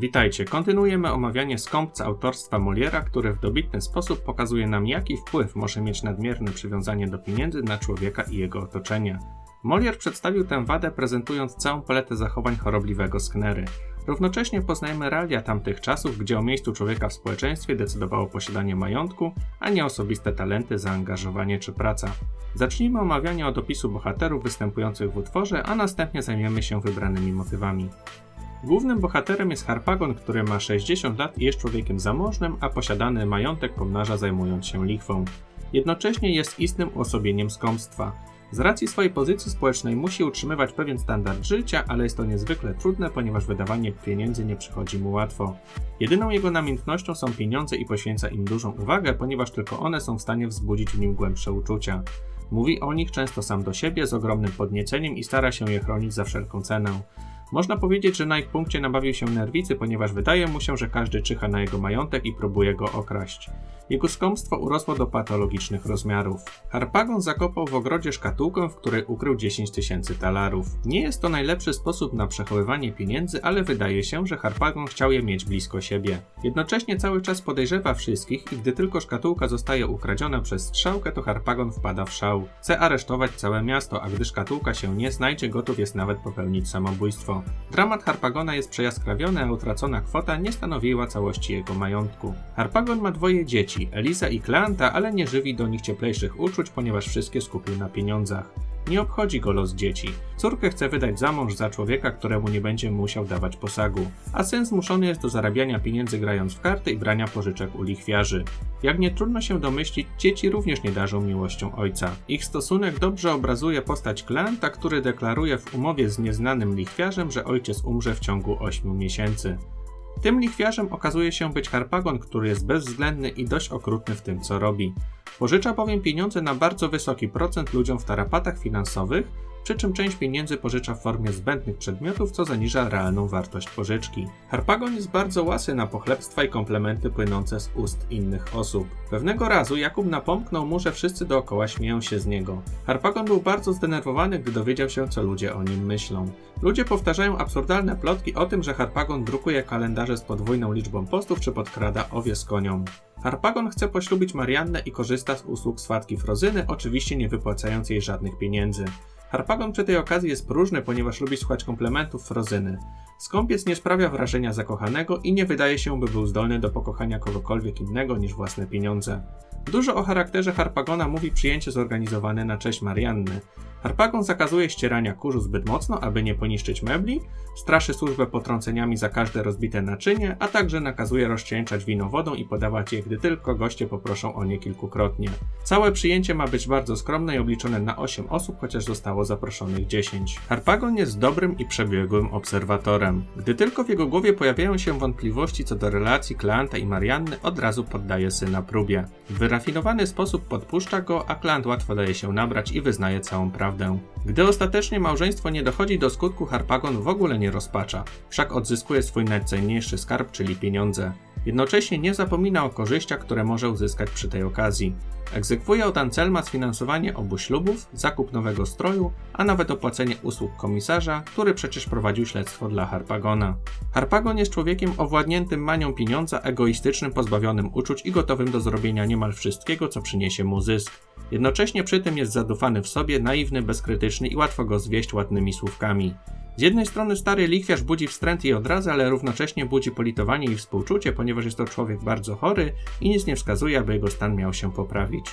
Witajcie, kontynuujemy omawianie skąpca autorstwa Moliera, który w dobitny sposób pokazuje nam, jaki wpływ może mieć nadmierne przywiązanie do pieniędzy na człowieka i jego otoczenie. Molière przedstawił tę wadę, prezentując całą paletę zachowań chorobliwego sknery. Równocześnie poznajemy realia tamtych czasów, gdzie o miejscu człowieka w społeczeństwie decydowało posiadanie majątku, a nie osobiste talenty, zaangażowanie czy praca. Zacznijmy omawianie od opisu bohaterów występujących w utworze, a następnie zajmiemy się wybranymi motywami. Głównym bohaterem jest Harpagon, który ma 60 lat i jest człowiekiem zamożnym, a posiadany majątek pomnaża zajmując się lichwą. Jednocześnie jest istnym uosobieniem skąpstwa. Z racji swojej pozycji społecznej musi utrzymywać pewien standard życia, ale jest to niezwykle trudne, ponieważ wydawanie pieniędzy nie przychodzi mu łatwo. Jedyną jego namiętnością są pieniądze i poświęca im dużą uwagę, ponieważ tylko one są w stanie wzbudzić w nim głębsze uczucia. Mówi o nich często sam do siebie z ogromnym podnieceniem i stara się je chronić za wszelką cenę. Można powiedzieć, że na ich punkcie nabawił się nerwicy, ponieważ wydaje mu się, że każdy czyha na jego majątek i próbuje go okraść. Jego skąpstwo urosło do patologicznych rozmiarów. Harpagon zakopał w ogrodzie szkatułkę, w której ukrył 10 tysięcy talarów. Nie jest to najlepszy sposób na przechowywanie pieniędzy, ale wydaje się, że Harpagon chciał je mieć blisko siebie. Jednocześnie cały czas podejrzewa wszystkich i gdy tylko szkatułka zostaje ukradziona przez strzałkę, to Harpagon wpada w szał. Chce aresztować całe miasto, a gdy szkatułka się nie znajdzie, gotów jest nawet popełnić samobójstwo. Dramat Harpagona jest przejaskrawiony, a utracona kwota nie stanowiła całości jego majątku. Harpagon ma dwoje dzieci, Elisa i Kleanta, ale nie żywi do nich cieplejszych uczuć, ponieważ wszystkie skupił na pieniądzach. Nie obchodzi go los dzieci. Córkę chce wydać za mąż za człowieka, któremu nie będzie musiał dawać posagu, a syn zmuszony jest do zarabiania pieniędzy grając w karty i brania pożyczek u lichwiarzy. Jak nie trudno się domyślić, dzieci również nie darzą miłością ojca. Ich stosunek dobrze obrazuje postać Kleanta, który deklaruje w umowie z nieznanym lichwiarzem, że ojciec umrze w ciągu 8 miesięcy. Tym lichwiarzem okazuje się być Harpagon, który jest bezwzględny i dość okrutny w tym, co robi. Pożycza bowiem pieniądze na bardzo wysoki procent ludziom w tarapatach finansowych, przy czym część pieniędzy pożycza w formie zbędnych przedmiotów, co zaniża realną wartość pożyczki. Harpagon jest bardzo łasy na pochlebstwa i komplementy płynące z ust innych osób. Pewnego razu Jakub napomknął mu, że wszyscy dookoła śmieją się z niego. Harpagon był bardzo zdenerwowany, gdy dowiedział się, co ludzie o nim myślą. Ludzie powtarzają absurdalne plotki o tym, że Harpagon drukuje kalendarze z podwójną liczbą postów czy podkrada owie z konią. Harpagon chce poślubić Mariannę i korzysta z usług swatki Frozyny, oczywiście nie wypłacając jej żadnych pieniędzy. Harpagon przy tej okazji jest próżny, ponieważ lubi słuchać komplementów Frozyny. Skąpiec nie sprawia wrażenia zakochanego i nie wydaje się, by był zdolny do pokochania kogokolwiek innego niż własne pieniądze. Dużo o charakterze Harpagona mówi przyjęcie zorganizowane na cześć Marianny. Harpagon zakazuje ścierania kurzu zbyt mocno, aby nie poniszczyć mebli, straszy służbę potrąceniami za każde rozbite naczynie, a także nakazuje rozcieńczać wino wodą i podawać je, gdy tylko goście poproszą o nie kilkukrotnie. Całe przyjęcie ma być bardzo skromne i obliczone na 8 osób, chociaż zostało zaproszonych 10. Harpagon jest dobrym i przebiegłym obserwatorem. Gdy tylko w jego głowie pojawiają się wątpliwości co do relacji Kleanta i Marianny, od razu poddaje syna próbie. W wyrafinowany sposób podpuszcza go, a Kleant łatwo daje się nabrać i wyznaje całą prawdę. Gdy ostatecznie małżeństwo nie dochodzi do skutku, Harpagon w ogóle nie rozpacza, wszak odzyskuje swój najcenniejszy skarb, czyli pieniądze. Jednocześnie nie zapomina o korzyściach, które może uzyskać przy tej okazji. Egzekwuje od Anselma sfinansowanie obu ślubów, zakup nowego stroju, a nawet opłacenie usług komisarza, który przecież prowadził śledztwo dla Harpagona. Harpagon jest człowiekiem owładniętym manią pieniądza, egoistycznym, pozbawionym uczuć i gotowym do zrobienia niemal wszystkiego, co przyniesie mu zysk. Jednocześnie przy tym jest zadufany w sobie, naiwny, bezkrytyczny i łatwo go zwieść ładnymi słówkami. Z jednej strony stary lichwiarz budzi wstręt i odrazę, ale równocześnie budzi politowanie i współczucie, ponieważ jest to człowiek bardzo chory i nic nie wskazuje, aby jego stan miał się poprawić.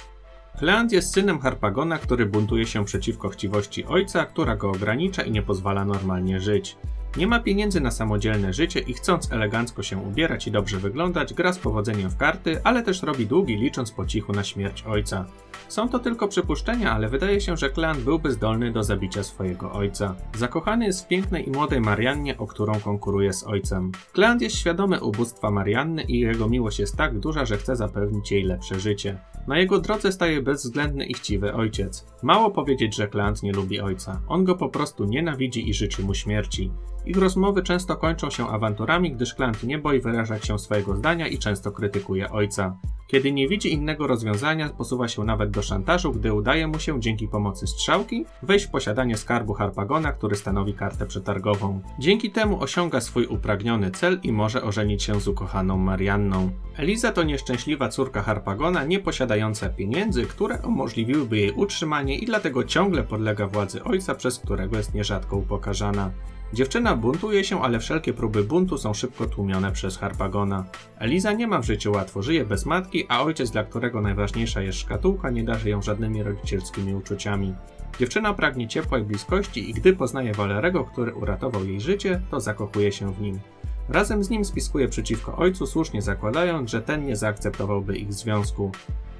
Kleant jest synem Harpagona, który buntuje się przeciwko chciwości ojca, która go ogranicza i nie pozwala normalnie żyć. Nie ma pieniędzy na samodzielne życie i chcąc elegancko się ubierać i dobrze wyglądać, gra z powodzeniem w karty, ale też robi długi, licząc po cichu na śmierć ojca. Są to tylko przypuszczenia, ale wydaje się, że Klan byłby zdolny do zabicia swojego ojca. Zakochany jest w pięknej i młodej Mariannie, o którą konkuruje z ojcem. Klan jest świadomy ubóstwa Marianny i jego miłość jest tak duża, że chce zapewnić jej lepsze życie. Na jego drodze staje bezwzględny i chciwy ojciec. Mało powiedzieć, że Klant nie lubi ojca. On go po prostu nienawidzi i życzy mu śmierci. Ich rozmowy często kończą się awanturami, gdyż Klant nie boi wyrażać się swojego zdania i często krytykuje ojca. Kiedy nie widzi innego rozwiązania, posuwa się nawet do szantażu, gdy udaje mu się dzięki pomocy strzałki wejść w posiadanie skarbu Harpagona, który stanowi kartę przetargową. Dzięki temu osiąga swój upragniony cel i może ożenić się z ukochaną Marianną. Eliza to nieszczęśliwa córka Harpagona, nie posiadająca pieniędzy, które umożliwiłyby jej utrzymanie i dlatego ciągle podlega władzy ojca, przez którego jest nierzadko upokarzana. Dziewczyna buntuje się, ale wszelkie próby buntu są szybko tłumione przez Harpagona. Eliza nie ma w życiu łatwo, żyje bez matki, a ojciec, dla którego najważniejsza jest szkatułka, nie darzy ją żadnymi rodzicielskimi uczuciami. Dziewczyna pragnie ciepła i bliskości i gdy poznaje Walerego, który uratował jej życie, to zakochuje się w nim. Razem z nim spiskuje przeciwko ojcu, słusznie zakładając, że ten nie zaakceptowałby ich związku.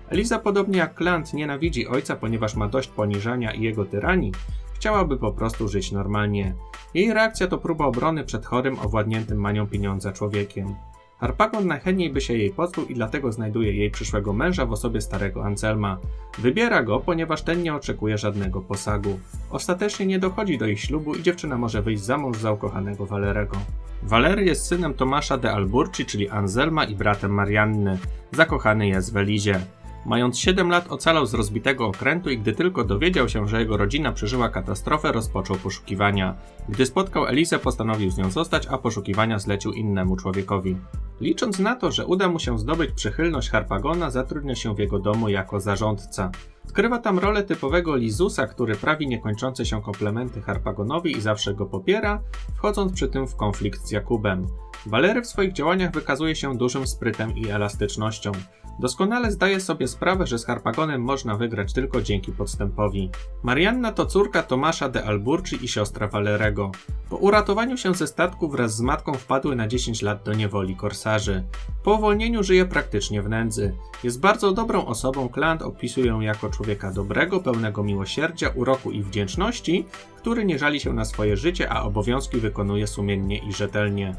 Eliza, podobnie jak Klant, nienawidzi ojca, ponieważ ma dość poniżania i jego tyranii, chciałaby po prostu żyć normalnie. Jej reakcja to próba obrony przed chorym, owładniętym manią pieniądza człowiekiem. Harpagon najchętniej by się jej pozbył i dlatego znajduje jej przyszłego męża w osobie starego Anselma. Wybiera go, ponieważ ten nie oczekuje żadnego posagu. Ostatecznie nie dochodzi do ich ślubu i dziewczyna może wyjść za mąż za ukochanego Walerego. Walery jest synem Tomasza de Alburci, czyli Anselma i bratem Marianny. Zakochany jest w Elizie. Mając 7 lat ocalał z rozbitego okrętu i gdy tylko dowiedział się, że jego rodzina przeżyła katastrofę, rozpoczął poszukiwania. Gdy spotkał Elizę, postanowił z nią zostać, a poszukiwania zlecił innemu człowiekowi. Licząc na to, że uda mu się zdobyć przychylność Harpagona, zatrudnia się w jego domu jako zarządca. Odkrywa tam rolę typowego Lizusa, który prawi niekończące się komplementy Harpagonowi i zawsze go popiera, wchodząc przy tym w konflikt z Jakubem. Walery w swoich działaniach wykazuje się dużym sprytem i elastycznością. Doskonale zdaje sobie sprawę, że z Harpagonem można wygrać tylko dzięki podstępowi. Marianna to córka Tomasza de Alburci i siostra Valerego. Po uratowaniu się ze statku wraz z matką wpadły na 10 lat do niewoli korsarzy. Po uwolnieniu żyje praktycznie w nędzy. Jest bardzo dobrą osobą, Klant opisuje ją jako człowieka dobrego, pełnego miłosierdzia, uroku i wdzięczności, który nie żali się na swoje życie, a obowiązki wykonuje sumiennie i rzetelnie.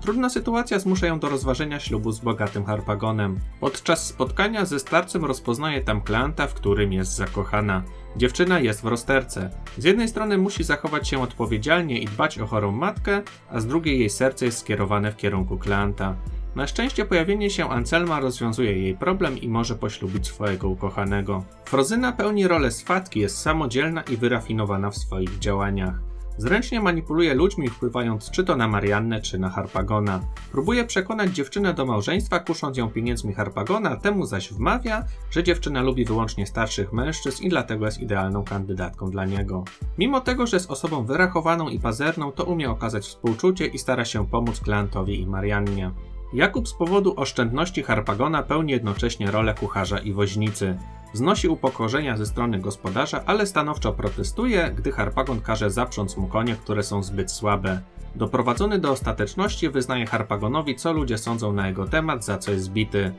Trudna sytuacja zmusza ją do rozważenia ślubu z bogatym Harpagonem. Podczas spotkania ze starcem rozpoznaje tam Klanta, w którym jest zakochana. Dziewczyna jest w rozterce. Z jednej strony musi zachować się odpowiedzialnie i dbać o chorą matkę, a z drugiej jej serce jest skierowane w kierunku Klanta. Na szczęście pojawienie się Anselma rozwiązuje jej problem i może poślubić swojego ukochanego. Frozyna pełni rolę swatki, jest samodzielna i wyrafinowana w swoich działaniach. Zręcznie manipuluje ludźmi, wpływając czy to na Mariannę, czy na Harpagona. Próbuje przekonać dziewczynę do małżeństwa, kusząc ją pieniędzmi Harpagona, temu zaś wmawia, że dziewczyna lubi wyłącznie starszych mężczyzn i dlatego jest idealną kandydatką dla niego. Mimo tego, że jest osobą wyrachowaną i pazerną, to umie okazać współczucie i stara się pomóc Kleantowi i Mariannie. Jakub z powodu oszczędności Harpagona pełni jednocześnie rolę kucharza i woźnicy. Znosi upokorzenia ze strony gospodarza, ale stanowczo protestuje, gdy Harpagon każe zaprząc mu konie, które są zbyt słabe. Doprowadzony do ostateczności wyznaje Harpagonowi, co ludzie sądzą na jego temat, za co jest zbity.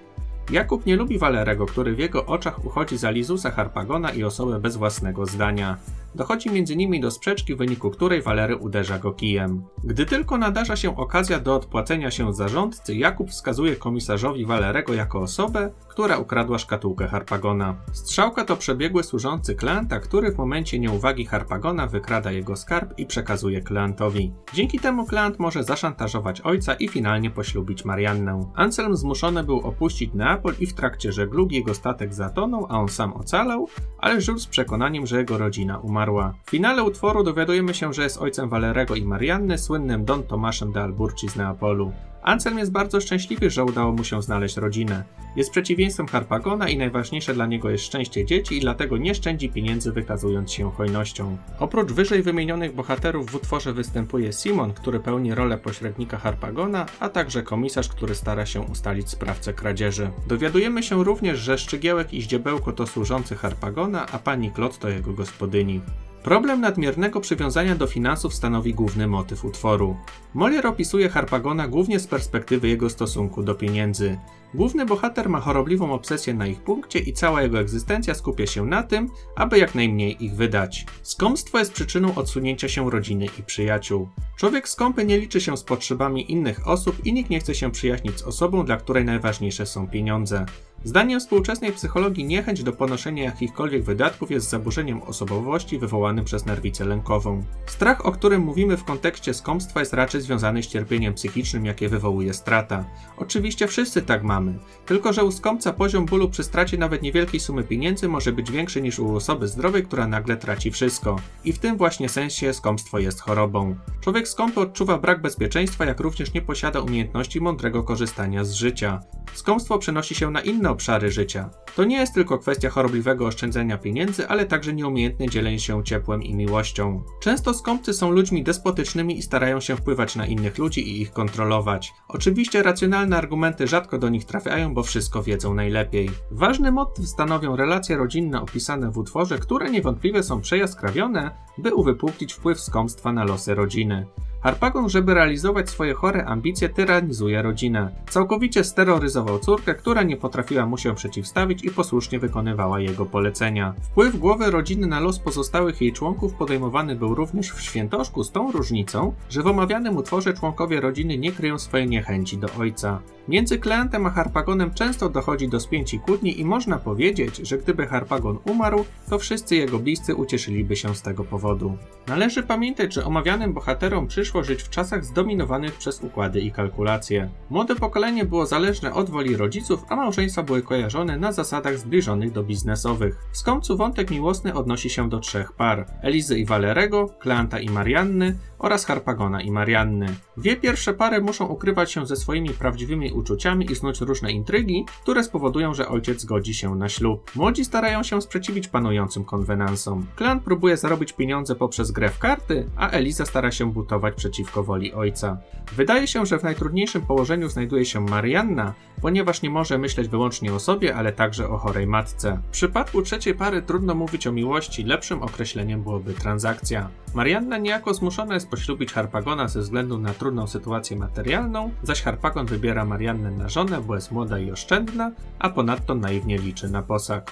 Jakub nie lubi Walerego, który w jego oczach uchodzi za Lizusa Harpagona i osobę bez własnego zdania. Dochodzi między nimi do sprzeczki, w wyniku której Walery uderza go kijem. Gdy tylko nadarza się okazja do odpłacenia się zarządcy, Jakub wskazuje komisarzowi Walerego jako osobę, która ukradła szkatułkę Harpagona. Strzałka to przebiegły służący Kleanta, który w momencie nieuwagi Harpagona wykrada jego skarb i przekazuje Kleantowi. Dzięki temu Kleant może zaszantażować ojca i finalnie poślubić Mariannę. Anselm zmuszony był opuścić Neapol i w trakcie żeglug jego statek zatonął, a on sam ocalał, ale żył z przekonaniem, że jego rodzina umarła. W finale utworu dowiadujemy się, że jest ojcem Valerego i Marianny, słynnym Don Tomaszem de Alburci z Neapolu. Anselm jest bardzo szczęśliwy, że udało mu się znaleźć rodzinę. Jest przeciwieństwem Harpagona i najważniejsze dla niego jest szczęście dzieci i dlatego nie szczędzi pieniędzy wykazując się hojnością. Oprócz wyżej wymienionych bohaterów w utworze występuje Simon, który pełni rolę pośrednika Harpagona, a także komisarz, który stara się ustalić sprawcę kradzieży. Dowiadujemy się również, że Szczygiełek i Ździebełko to służący Harpagona, a pani Klot to jego gospodyni. Problem nadmiernego przywiązania do finansów stanowi główny motyw utworu. Molière opisuje Harpagona głównie z perspektywy jego stosunku do pieniędzy. Główny bohater ma chorobliwą obsesję na ich punkcie i cała jego egzystencja skupia się na tym, aby jak najmniej ich wydać. Skąpstwo jest przyczyną odsunięcia się rodziny i przyjaciół. Człowiek skąpy nie liczy się z potrzebami innych osób i nikt nie chce się przyjaźnić z osobą, dla której najważniejsze są pieniądze. Zdaniem współczesnej psychologii niechęć do ponoszenia jakichkolwiek wydatków jest zaburzeniem osobowości wywołanym przez nerwicę lękową. Strach, o którym mówimy w kontekście skąpstwa jest raczej związany z cierpieniem psychicznym, jakie wywołuje strata. Oczywiście wszyscy tak mamy, tylko że u skąpca poziom bólu przy stracie nawet niewielkiej sumy pieniędzy może być większy niż u osoby zdrowej, która nagle traci wszystko. I w tym właśnie sensie skąpstwo jest chorobą. Człowiek skąpy odczuwa brak bezpieczeństwa, jak również nie posiada umiejętności mądrego korzystania z życia. Skąpstwo przenosi się na inne obszary życia. To nie jest tylko kwestia chorobliwego oszczędzania pieniędzy, ale także nieumiejętne dzielenie się ciepłem i miłością. Często skąpcy są ludźmi despotycznymi i starają się wpływać na innych ludzi i ich kontrolować. Oczywiście racjonalne argumenty rzadko do nich trafiają, bo wszystko wiedzą najlepiej. Ważny motyw stanowią relacje rodzinne opisane w utworze, które niewątpliwie są przejaskrawione, by uwypuklić wpływ skąpstwa na losy rodziny. Harpagon, żeby realizować swoje chore ambicje, tyranizuje rodzinę. Całkowicie steroryzował córkę, która nie potrafiła mu się przeciwstawić i posłusznie wykonywała jego polecenia. Wpływ głowy rodziny na los pozostałych jej członków podejmowany był również w świętoszku z tą różnicą, że w omawianym utworze członkowie rodziny nie kryją swojej niechęci do ojca. Między Kleantem a Harpagonem często dochodzi do spięć i kłótni i można powiedzieć, że gdyby Harpagon umarł, to wszyscy jego bliscy ucieszyliby się z tego powodu. Należy pamiętać, że omawianym bohaterom przyszło żyć w czasach zdominowanych przez układy i kalkulacje. Młode pokolenie było zależne od woli rodziców, a małżeństwa były kojarzone na zasadach zbliżonych do biznesowych. W skąpcu wątek miłosny odnosi się do trzech par: Elizy i Valerego, Kleanta i Marianny oraz Harpagona i Marianny. Dwie pierwsze pary muszą ukrywać się ze swoimi prawdziwymi uczuciami i snuć różne intrygi, które spowodują, że ojciec zgodzi się na ślub. Młodzi starają się sprzeciwić panującym konwenansom. Klan próbuje zarobić pieniądze poprzez grę w karty, a Eliza stara się butować przeciwko woli ojca. Wydaje się, że w najtrudniejszym położeniu znajduje się Marianna, ponieważ nie może myśleć wyłącznie o sobie, ale także o chorej matce. W przypadku trzeciej pary trudno mówić o miłości, lepszym określeniem byłoby transakcja. Marianna niejako zmuszona jest poślubić Harpagona ze względu na trudną sytuację materialną, zaś Harpagon wybiera Mariannę na żonę, bo jest młoda i oszczędna, a ponadto naiwnie liczy na posag.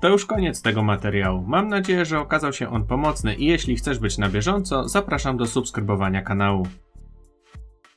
To już koniec tego materiału. Mam nadzieję, że okazał się on pomocny i jeśli chcesz być na bieżąco, zapraszam do subskrybowania kanału.